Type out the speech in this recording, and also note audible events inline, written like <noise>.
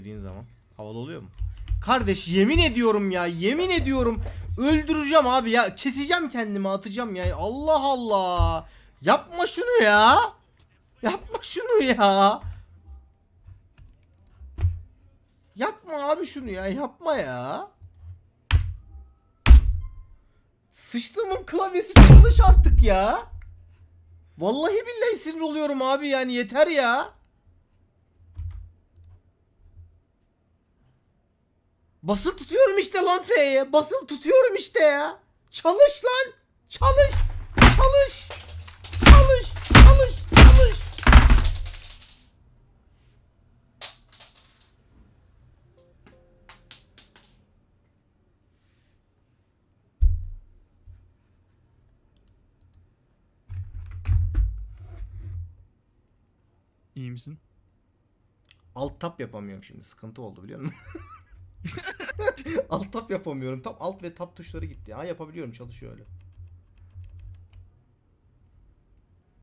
dediğin zaman. Havalı oluyor mu? Kardeş yemin ediyorum ya yemin ediyorum. Öldüreceğim abi ya keseceğim kendimi atacağım ya. Allah Allah. Yapma şunu ya. Yapma şunu ya. Yapma abi şunu ya yapma ya. Sıçtığımın klavyesi çalış artık ya. Vallahi billahi sinir oluyorum abi yani yeter ya Basılı tutuyorum işte lan F'ye. Basılı tutuyorum işte ya. Çalış lan. Çalış. Çalış. Çalış. Çalış. Çalış. İyi misin? Alt tap yapamıyorum şimdi. Sıkıntı oldu biliyor musun? <laughs> <laughs> alt tap yapamıyorum. Tam alt ve tap tuşları gitti. Ha yapabiliyorum çalışıyor öyle.